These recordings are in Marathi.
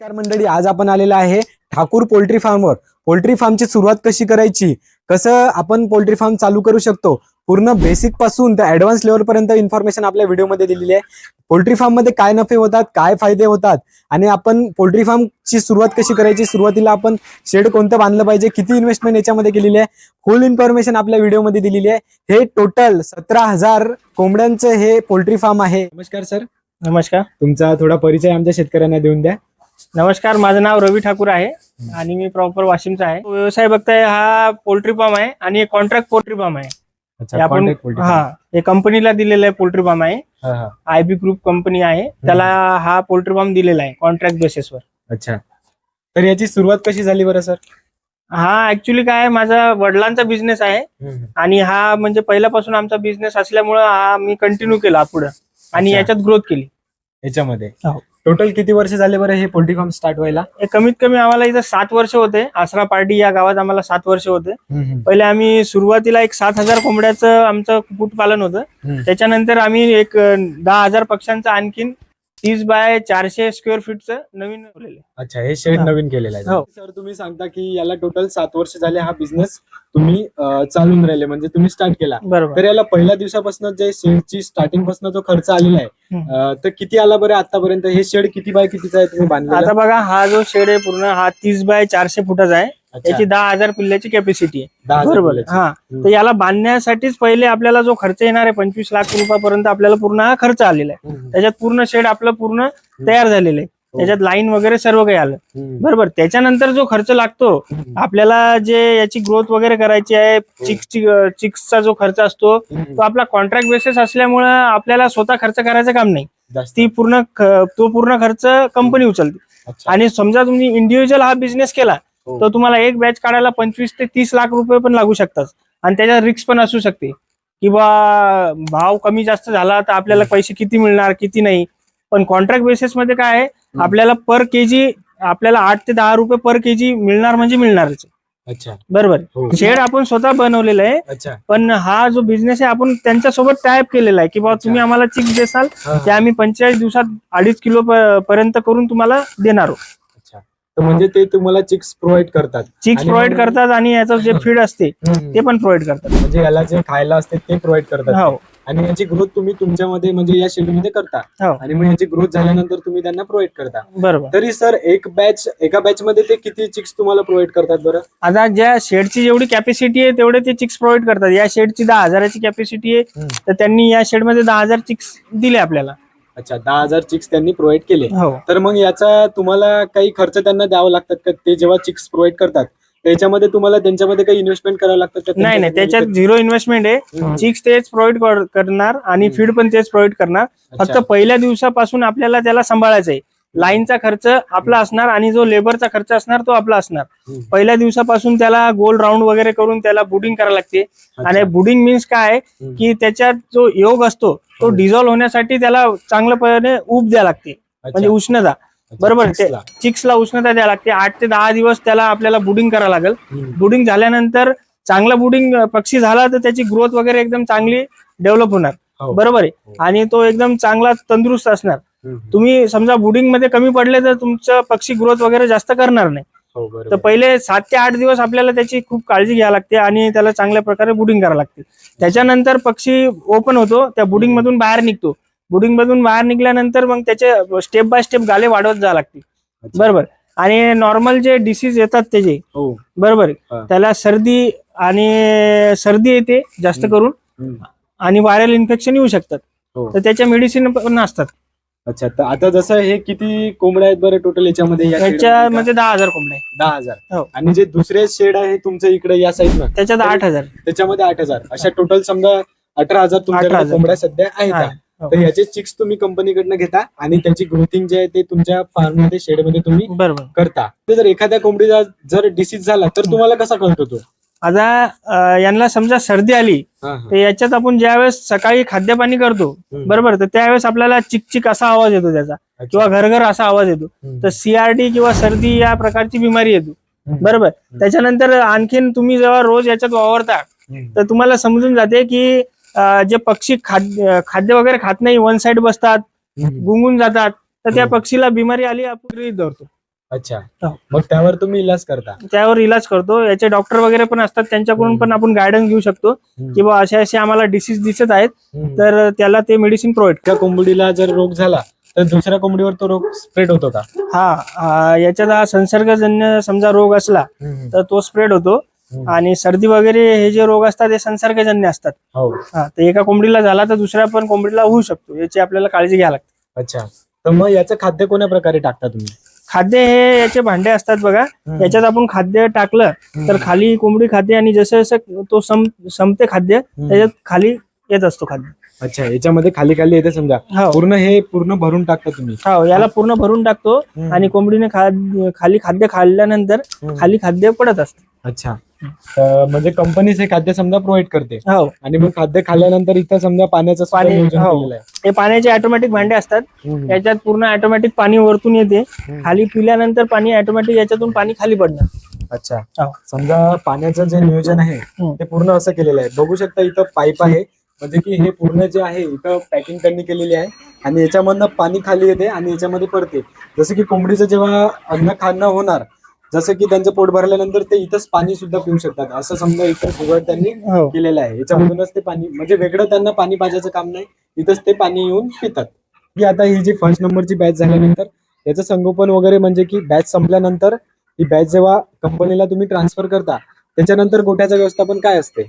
नमस्कार मंडळी आज आपण आलेला आहे ठाकूर पोल्ट्री फार्मवर. पोल्ट्री फार्मची सुरुवात कशी करायची? कसं आपण पोल्ट्री फार्म चालू करू शकतो? पूर्ण बेसिकपासून ते ऍडव्हान्स लेवल पर्यंत इन्फॉर्मेशन आपल्या व्हिडिओमध्ये दिलेली आहे. पोल्ट्री फार्ममध्ये काय नफे होतात काय फायदे होतात? आणि आपण पोल्ट्री फार्मची सुरुवात कशी करायची? सुरुवातीला आपण शेड कोणतं बांधलं पाहिजे? किती इन्व्हेस्टमेंट याच्यामध्ये केलेली आहे? फुल इन्फॉर्मेशन आपल्या व्हिडिओमध्ये दिलेली आहे. हे टोटल सतरा हजार कोंबड्यांचं हे पोल्ट्री फार्म आहे. नमस्कार सर. नमस्कार. तुमचा थोडा परिचय आमच्या शेतकऱ्यांना देऊन द्या. नमस्कार माझं नाव रवी ठाकूर आहे आणि मी प्रॉपर वाशिमचा आहे. व्यवसाय बघताय हा पोल्ट्री फार्म आहे आणि एक कॉन्ट्रॅक्ट पोल्ट्री फार्म आहे. हे आपण. हा हे कंपनीला दिलेलं आहे पोल्ट्री फार्म आहे. हा, हा. आय बी ग्रुप कंपनी आहे. त्याला हा पोल्ट्री फार्म दिलेला आहे कॉन्ट्रॅक्ट बेसिसवर अच्छा. तर याची सुरुवात कशी झाली बरं सर? हा ऍक्च्युली काय आहे, माझा वडिलांचा बिझनेस आहे आणि हा म्हणजे पहिल्यापासून आमचा बिझनेस असल्यामुळं हा मी कंटिन्यू केला पुढे आणि. याच्यात ग्रोथ केली. याच्यामध्ये. हो. टोटल किती वर्ष झाले बरं हे पोल्ट्री फार्म स्टार्ट व्हायला? हे कमीत कमी आम्हाला इथं सात वर्ष होते. आसरा पार्टी या गावात आम्हाला सात वर्ष होते. पहिले आम्ही सुरुवातीला एक सात हजार कोंबड्याचं आमचं कुक्कुटपालन होतं. त्याच्यानंतर आम्ही एक दहा हजार पक्ष्यांचं आणखीन तीस बाय चारशे स्क्वेअर फीटचं नवीन आहे. अच्छा हे शेड हा. नवीन केलेलं आहे हो. सर तुम्ही सांगता की याला टोटल सात वर्ष झाले हा बिझनेस तुम्ही अं, चालून राहिले म्हणजे तुम्ही स्टार्ट केला बरोबर तर याला पहिल्या दिवसापासून जे शेडची स्टार्टिंगपासून जो खर्च आलेला आहे हम्म. अं, तर किती आला बरं आतापर्यंत हे शेड किती बाय कितीचा आहे तुम्ही बांधलेला आता बघा हा जो शेड आहे पूर्ण हा तीस बाय चारशे फुटाचा आहे अच्छा, याची दहा हजार पिल्ल्याची कॅपॅसिटी आहे बरोबर. हा तर याला बांधण्यासाठीच पहिले आपल्याला जो खर्च येणार आहे पंचवीस लाख रुपयापर्यंत आपल्याला पूर्ण हा खर्च आलेला आहे. त्याच्यात पूर्ण शेड आपलं पूर्ण तयार झालेलं आहे हो. त्याच्यात लाईन वगैरे सर्व काही आलं. बरोबर त्याच्यानंतर जो खर्च लागतो. आपल्याला जे याची ग्रोथ वगैरे करायची आहे चिक्स चिक्सचा जो खर्च असतो. तो आपला कॉन्ट्रॅक्ट बेसिस असल्यामुळं आपल्याला स्वतः खर्च करायचं काम नाही. ती पूर्ण तो पूर्ण खर्च कंपनी उचलते. आणि समजा तुम्ही इंडिव्हिज्युअल हा बिझनेस केला हो. तर तुम्हाला एक बॅच काढायला पंचवीस ते तीस लाख रुपये पण लागू शकतात. आणि त्याच्यात रिक्स पण असू शकते. किंवा भाव कमी जास्त झाला तर आपल्याला पैसे किती मिळणार किती नाही. पण कॉन्ट्रॅक्ट बेसिसमध्ये काय आहे? आपल्याला पर केजी आपल्याला आठ ते दहा रुपये पर केजी मिळणार म्हणजे मिळणारच. अच्छा. बरोबर. हो. शेड आपण स्वतः बनवलेलं आहे. पण हा जो बिझनेस आहे आपण त्यांच्यासोबत टायप केलेला आहे. की बाबा तुम्ही आम्हाला चिक्स देसाल हा, ते हा. आम्ही पंचेचाळीस दिवसात अडीच किलो पर्यंत करून तुम्हाला देणार आहोत. तर म्हणजे ते तुम्हाला चिक्स प्रोव्हाइड करतात. चिक्स आणि प्रोव्हाइड करतात आणि याचं जे फीड असते ते पण प्रोव्हाइड करतात. म्हणजे याला जे खायला असते ते प्रोव्हाइड करतात. हो. आणि याची ग्रोथ तुम्ही तुमच्यामध्ये म्हणजे या शेडमध्ये करता. हो. आणि मग याची ग्रोथ झाल्यानंतर तुम्ही त्यांना प्रोव्हाइड करता. बरोबर. तरी सर एक बॅच एका बॅच मध्ये ते किती चिक्स तुम्हाला प्रोव्हाइड करतात बरं? आता ज्या शेडची जेवढी कॅपॅसिटी आहे तेवढे ते चिक्स प्रोव्हाइड करतात. या शेडची दहा हजाराची कॅपॅसिटी आहे तर त्यांनी या शेडमध्ये दहा हजार चिक्स दिले आपल्याला. अच्छा दहा हजार चिक्स त्यांनी प्रोव्हाइड केले. हो. तर मग याचा तुम्हाला काही खर्च त्यांना द्यावा लागतात का? ते जेव्हा चिक्स प्रोव्हाइड करतात त्याच्यामध्ये तुम्हाला त्यांच्यामध्ये काही इन्व्हेस्टमेंट करावं लागतं का? नाही नाही त्याच्यात झिरो इन्व्हेस्टमेंट आहे. चिक्स तेच प्रोव्हाइड करणार आणि. फीड पण तेच प्रोव्हाइड करणार. फक्त. पहिल्या दिवसापासून आपल्याला त्याला सांभाळायचं आहे लाईनचा खर्च आपला असणार आणि जो लेबरचा खर्च असणार तो आपला असणार. पहिल्या दिवसापासून त्याला गोल राऊंड वगैरे करून त्याला बुडिंग करायला लागते. आणि बुडिंग मीन्स काय. की त्याच्यात जो योग असतो तो. डिझॉल्व्ह होण्यासाठी त्याला चांगल्यापणे ऊब द्यायला लागते म्हणजे. उष्णता बरोबर चिक्सला. उष्णता द्यावी लागते आठ ते दहा दिवस त्याला आपल्याला बुडिंग करावं लागेल. बुडिंग झाल्यानंतर चांगला बुडिंग पक्षी झाला तर त्याची ग्रोथ वगैरे एकदम चांगली डेव्हलप होणार हो. बरोबर आहे हो. आणि तो एकदम चांगला तंदुरुस्त असणार. तुम्ही समजा बुडिंगमध्ये कमी पडले तर तुमचं पक्षी ग्रोथ वगैरे जास्त करणार नाही. हो तर पहिले सात ते आठ दिवस आपल्याला त्याची खूप काळजी घ्यावी लागते आणि त्याला चांगल्या प्रकारे बुडिंग करावं लागते. त्याच्यानंतर पक्षी ओपन होतो त्या बुडिंग मधून बाहेर निघतो. बुडिंग मधून बाहेर निघल्यानंतर मग त्याचे स्टेप बाय स्टेप गाले वाढवत जावं लागते. बरोबर. आणि नॉर्मल जे डिसीज येतात त्याचे हो. बरोबर. त्याला सर्दी आणि सर्दी येते जास्त. करून. आणि व्हायरल इन्फेक्शन येऊ शकतात. हो. तर त्याच्या मेडिसिन पण असतात. अच्छा तर आता जसं हे किती कोंबड्या आहेत बरं टोटल याच्यामध्ये या शेडमध्ये का? त्याच्यामध्ये दहा हजार कोंबड्या आहे. दहा हजार हो. आणि जे दुसरे शेड आहे तुमच्या इकडे या साईडनं त्याच्यात आठ हजार त्याच्यामध्ये आठ हजार अशा टोटल समजा अठरा हजार तुमच्याकडे 18,000. कोंबड्या सध्या आहेत हा. तर याचे चिक्स तुम्ही कंपनीकडनं घेता आणि त्याची ग्रोथिंग जे आहे ते तुमच्या फार्ममध्ये शेडमध्ये तुम्ही बरोबर करता जर एखाद्या कोंबडीचा जर डिसीज झाला तर तुम्हाला कसा कळतो तो आता यांना समजा सर्दी आली. तर याच्यात आपण ज्यावेळेस सकाळी खाद्यपाणी करतो. बरोबर तर त्यावेळेस आपल्याला चिक चिक असा आवाज येतो त्याचा. किंवा घरघर असा आवाज येतो. तर सीआरडी किंवा सर्दी या प्रकारची बिमारी येतो. बरोबर त्याच्यानंतर आणखीन तुम्ही जेव्हा रोज याच्यात वावरता. तर तुम्हाला समजून जाते की जे पक्षी खाद्य खाद्य वगैरे खात नाही वन साइड बसतात. गुंगून जातात तर त्या. पक्षीला बिमारी आली आपण गृहीत धरतो अच्छा. हो. मग त्यावर तुम्ही इलाज करता? त्यावर इलाज करतो. याचे डॉक्टर वगैरे पण असतात. त्यांच्याकडून. पण आपण गायडन्स घेऊ शकतो. की बा असे असे आम्हाला डिसीज दिसत आहेत. तर तर त्याला ते मेडिसिन प्रोव्हाइड त्या कोंबडीला जर रोग झाला तर दुसऱ्या कोंबडीवर तो रोग स्प्रेड होतो का? हा आ, याच्यात हा संसर्गजन्य समजा रोग असला तर तो स्प्रेड होतो. हम्म. आणि सर्दी वगैरे हे जे रोग असतात ते संसर्गजन्य असतात. हो. हा तर एका कोंबडीला झाला तर दुसऱ्या पण कोंबडीला होऊ शकतो. याची आपल्याला काळजी घ्यावी लागते. अच्छा. तर मग याचं खाद्य कोण्या प्रकारे टाकता तुम्ही? खाद्य हे याचे भांडे असतात बघा. याच्यात आपण खाद्य टाकलं तर खाली कोंबडी खाते आणि जसं जसं तो सम संपते खाद्य त्याच्यात खाली येत असतो खाद्य. अच्छा याच्यामध्ये खाली खाली येते समजा. हो. पूर्ण हे पूर्ण भरून टाकता तुम्ही. हो याला पूर्ण भरून टाकतो आणि कोंबडीने खा- खाली खाद्य खाल्ल्यानंतर खाली खाद्य पडत असते. अच्छा. म्हणजे कंपनीच हे खाद्य समजा प्रोव्हाइड करते. हो. आणि मग खाद्य खाल्ल्यानंतर इथं समजा पाण्याचं सुद्धा पाणी- नियोजन हो. केलेलं आहे. हे पाण्याचे ऑटोमॅटिक भांडे असतात. हम्म. याच्यात पूर्ण ऑटोमॅटिक पाणी वरतून येते. खाली पिल्यानंतर पाणी ऑटोमॅटिक याच्यातून पाणी खाली पडणार. अच्छा. हो. समजा पाण्याचं जे नियोजन आहे हम्म. ते पूर्ण असं केलेलं आहे. बघू शकता इथं पाईप आहे. म्हणजे की हे पूर्ण जे आहे इथं पॅकिंग त्यांनी केलेली आहे. आणि याच्यामधनं पाणी खाली येते आणि याच्यामध्ये पडते. जसं की कोंबडीचं जेव्हा अन्न खाणं होणार जसं की त्यांचं पोट भरल्यानंतर ते इथंच पाणी सुद्धा पिऊ शकतात. असं समजा इथं जुगाड त्यांनी हो. केलेलं आहे. याच्यामधूनच ते पाणी म्हणजे वेगळं त्यांना पाणी पाजायचं काम नाही. इथंच ते पाणी येऊन पितात. ही आता ही जी फर्स्ट नंबरची बॅच झाल्यानंतर याचं संगोपन वगैरे म्हणजे की बॅच संपल्यानंतर ही बॅच जेव्हा कंपनीला तुम्ही ट्रान्सफर करता त्याच्यानंतर गोठ्याचं व्यवस्थापन काय असते?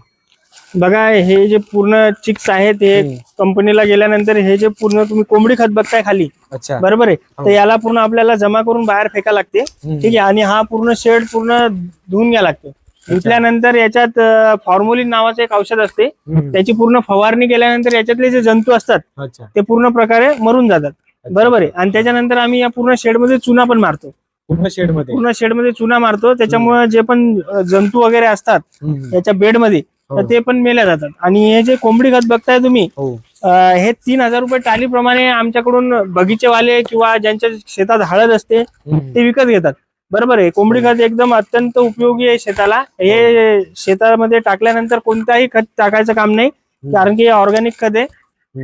बघा हे जे पूर्ण चिक्स आहेत हे. कंपनीला गेल्यानंतर हे जे पूर्ण तुम्ही कोंबडी खत बघताय खाली अच्छा बरोबर आहे हो. तर याला पूर्ण आपल्याला जमा करून बाहेर फेका लागते. ठीक आहे आणि हा पूर्ण शेड पूर्ण धुवून घ्या लागतो धुतल्यानंतर याच्यात फॉर्मोलिन नावाचं एक औषध असते. त्याची पूर्ण फवारणी केल्यानंतर याच्यातले जे जंतू असतात ते पूर्ण प्रकारे मरून जातात बरोबर आहे आणि त्याच्यानंतर आम्ही या पूर्ण शेडमध्ये चुना पण मारतो पूर्ण शेडमध्ये पूर्ण शेडमध्ये चुना मारतो त्याच्यामुळे जे पण जंतू वगैरे असतात हम्म. याच्या बेडमध्ये हो. तर ते पण मेल्या जातात. आणि हे जे कोंबडी खत बघताय तुम्ही हो. अ, हे तीन हजार रुपये टालीप्रमाणे आमच्याकडून बगीचेवाले किंवा ज्यांच्या शेतात हळद असते. ते विकत घेतात. बरोबर आहे? कोंबडी खत एकदम अत्यंत उपयोगी आहे शेताला. हे शेतामध्ये टाकल्यानंतर कोणताही खत टाकायचं काम नाही कारण की हे ऑर्गॅनिक खत आहे.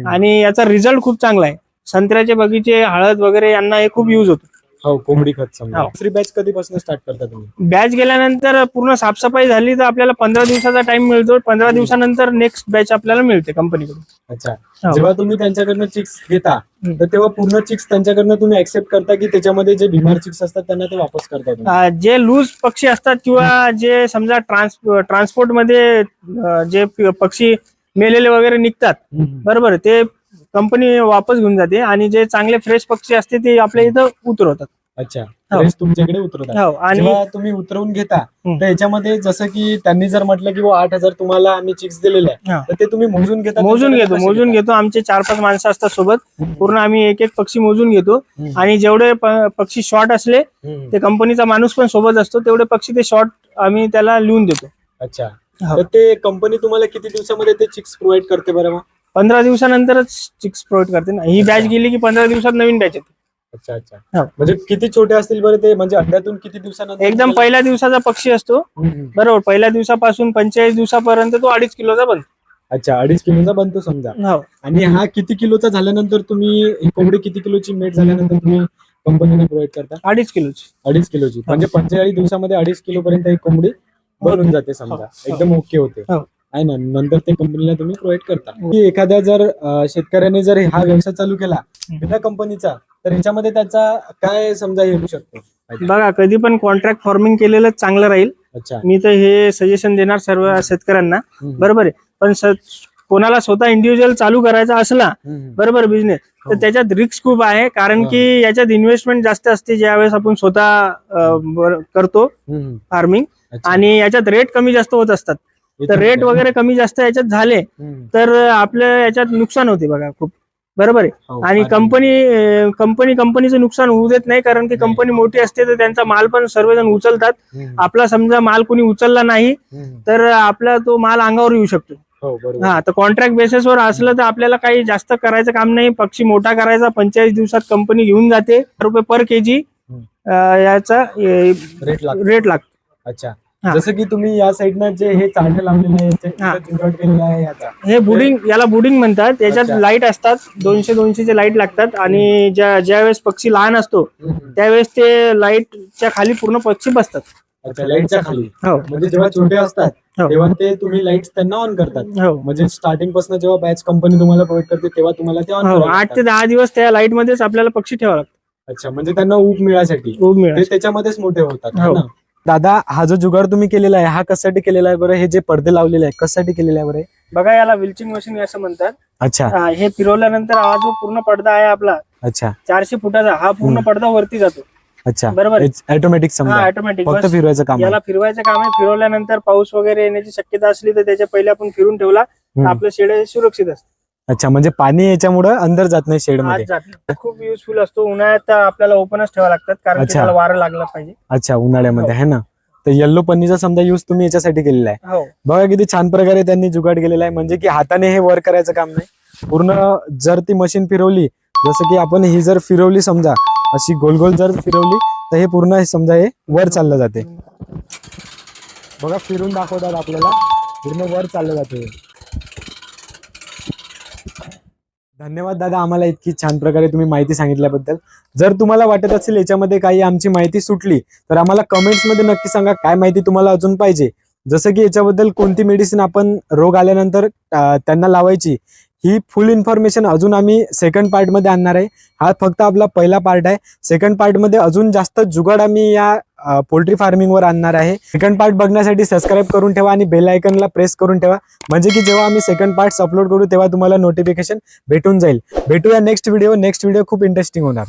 आणि याचा रिझल्ट खूप चांगला आहे. संत्र्याचे बगीचे हळद वगैरे यांना हे खूप युज होतो. हो कोंबडी खत समजा. हो. दुसरी बॅच कधीपासून स्टार्ट करता तुम्ही? बॅच गेल्यानंतर पूर्ण साफसफाई झाली तर आपल्याला पंधरा दिवसाचा टाइम मिळतो. पंधरा दिवसानंतर नेक्स्ट बॅच आपल्याला मिळते कंपनीकडून अच्छा. हो. जेव्हा तुम्ही त्यांच्याकडनं चिक्स घेता हम्म. तर तेव्हा पूर्ण चिक्स त्यांच्याकडनं तुम्ही ऍक्सेप्ट करता की त्याच्यामध्ये जे बिमार चिक्स असतात त्यांना ते वापस करता तुम्ही? अ, जे लूज पक्षी असतात किंवा जे समजा ट्रान्स ट्रान्सपोर्टमध्ये अ, जे पक्षी मेलेले वगैरे निघतात हम्म. बरोबर. ते कंपनी वापस घेऊन जाते आणि जे चांगले फ्रेश पक्षी असते ते आपल्या इथं उतरवतात अच्छा हो. फ्रेश तुमच्याकडे उतरवतात हो आणि जेव्हा तुम्ही उतरवून घेता. तर याच्यामध्ये जसं की त्यांनी जर म्हटलं की बुवा आठ हजार तुम्हाला आम्ही चिक्स दिलेले आहे हा. तर ते तुम्ही मोजून घेता मोजून घेतो कसे मोजून घेता? आमचे चार पाच माणसं असतात सोबत. पूर्ण आम्ही एक एक पक्षी मोजून घेतो हम्म. आणि जेवढे प- पक्षी शॉर्ट असले हम्म. ते कंपनीचा माणूस पण सोबत असतो तेवढे पक्षी ते शॉर्ट आम्ही त्याला लिहून देतो अच्छा हो. तर ते कंपनी तुम्हाला किती दिवसामध्ये ते चिक्स प्रोव्हाइड करते बरं मग पंधरा दिवसानंतरच चिक्स प्रोव्हाइड करते ना. ही बॅच. गेली की पंधरा दिवसात नवीन बॅच येते. अच्छा अच्छा. हो. म्हणजे किती छोटे असतील बरं ते? म्हणजे अंड्यातून किती दिवसानंतर एकदम तुम्हाला- पहिल्या दिवसाचा पक्षी असतो. बरोबर. पहिल्या दिवसापासून पंचेचाळीस दिवसापर्यंत तो अडीच किलोचा बनतो. अच्छा अडीच किलोचा बनतो समजा. हो. आणि हा किती किलोचा झाल्यानंतर तुम्ही ही कोंबडी किती किलोची मेट झाल्यानंतर तुम्ही कंपनीने प्रोव्हाइड करता? अडीच किलोची. अडीच किलोची. म्हणजे पंचेचाळीस दिवसामध्ये अडीच किलो पर्यंत एक कोंबडी बनून जाते समजा. हो. एकदम ओके होते. हो. आहे ना नंतर ते कंपनीला तुम्ही प्रोव्हाइड करता की एखाद्या जर अं, शेतकऱ्याने जर हा व्यवसाय चालू केला बिना कंपनीचा तर याच्यामध्ये त्याचा काय समजा येऊ शकतो? बघा कधी पण कॉन्ट्रॅक्ट फार्मिंग केलेलं चांगलं राहील अच्छा मी तर हे सजेशन देणार सर्व शेतकऱ्यांना हम्म. बरोबर आहे पण स- कोणाला स्वतः इंडिव्हिज्युअल चालू करायचा असला हम्म. बरोबर बिझनेस हो. तर त्याच्यात रिस्क खूप आहे कारण की याच्यात इन्व्हेस्टमेंट जास्त असते ज्यावेळेस आपण स्वतः अं, बर- करतो हम्म. फार्मिंग अच्छा. आणि याच्यात रेट कमी जास्त होत असतात तर रेट वगैरे कमी जास्त याच्यात झाले. तर आपल्या याच्यात नुकसान होते बघा खूप बरोबर आहे हो, आणि. कंपनी कंपनी कंपनीचं नुकसान होऊ देत नाही कारण की. कंपनी मोठी असते तर त्यांचा माल पण सर्वजण उचलतात. आपला समजा माल कोणी उचलला नाही. तर आपला तो माल अंगावर येऊ शकतो हो हा तर कॉन्ट्रॅक्ट बेसिसवर असलं तर आपल्याला काही जास्त करायचं काम नाही पक्षी मोठा करायचा पंचेचाळीस दिवसात कंपनी घेऊन जाते रुपये पर केजी याचा रेट लागतो अच्छा. जसं की तुम्ही या साईडनं जे हे चांडे लावलेले आहे हा. केलेला आहे याचा. हे बुडिंग याला बुडिंग म्हणतात. याच्यात. लाइट असतात. दोनशे दोनशेचे लाइट लागतात. आणि ज्या ज्या वेळेस पक्षी लहान असतो त्यावेळेस ते लाईटच्या खाली पूर्ण पक्षी बसतात. अच्छा लाईटच्या खाली. हो. म्हणजे जेव्हा छोटे असतात हो. तेव्हा ते तुम्ही लाइट त्यांना ऑन करतात. हो. म्हणजे स्टार्टिंगपासून जेव्हा बॅच कंपनी तुम्हाला प्रोव्हाइड करते तेव्हा तुम्हाला ते ऑन आठ ते दहा दिवस त्या लाइट मध्येच आपल्याला पक्षी ठेवावं लागतं अच्छा म्हणजे त्यांना ऊब मिळासाठी ते मिळालं त्याच्यामध्येच मोठे होतात? दादा हा जो जुगाड तुम्ही केलेला आहे हा कशासाठी केलेला आहे बरं? हे जे पडदे लावलेले आहे कशासाठी केलेले आहे बरं बघा याला विल्चिंग मशीन असं म्हणतात. अच्छा. हा, हे फिरवल्यानंतर हा जो पूर्ण पडदा आहे आपला अच्छा. चारशे फुटाचा हा पूर्ण. पडदा वरती जातो. अच्छा. बरोबर. ऑटोमॅटिक हा समजा. ऑटोमॅटिक फक्त फिरवायचं काम आहे. याला फिरवायचं काम आहे. फिरवल्यानंतर पाऊस वगैरे येण्याची शक्यता असली तर त्याच्या पहिले आपण फिरून ठेवला तर हम्म. आपलं शेड सुरक्षित असतं. अच्छा म्हणजे पाणी याच्यामुळे अंदर जात नाही शेडमध्ये. आज जात नाही. खूप युजफुल असतो. उन्हाळ्यात आपल्याला ओपनच ठेवा लागतात कारण की अच्छा. त्याला वारं लागलं पाहिजे. अच्छा उन्हाळ्यामध्ये आहे ना? तर येल्लो पन्नीचा समजा यूज तुम्ही याच्यासाठी केलेला आहे. हो. बघा किती छान प्रकारे त्यांनी जुगाड केलेला आहे. म्हणजे की हाताने हे वर करायचं काम नाही. पूर्ण जर ती मशीन फिरवली जसं की आपण ही जर फिरवली समजा अशी गोल गोल जर फिरवली तर हे पूर्ण हे समजा हे वर चाललं जाते. बघा फिरून दाखवतात आपल्याला. पूर्ण वर चाललं जाते. धन्यवाद दादा आम्हाला इतकी छान प्रकारे तुम्ही माहिती सांगितल्याबद्दल. जर तुम्हाला वाटत असेल याच्यामध्ये काही आमची माहिती सुटली तर आम्हाला कमेंट्समध्ये नक्की सांगा काय माहिती तुम्हाला अजून पाहिजे. जसं की याच्याबद्दल कोणती मेडिसिन आपण रोग आल्यानंतर त्यांना लावायची ही फुल इन्फॉर्मेशन अजून आम्ही सेकंड पार्टमध्ये आणणार आहे. हा फक्त आपला पहिला पार्ट आहे. सेकंड पार्टमध्ये अजून जास्त जुगाड आम्ही या पोल्ट्री फार्मिंगवर आणणार आहे. सेकंड पार्ट बघण्यासाठी सबस्क्राईब करून ठेवा आणि बेल आयकनला प्रेस करून ठेवा. म्हणजे की जेव्हा आम्ही सेकंड पार्ट अपलोड करू तेव्हा तुम्हाला नोटिफिकेशन भेटून जाईल. भेटूया नेक्स्ट व्हिडिओ नेक्स्ट व्हिडिओ खूप इंटरेस्टिंग होणार.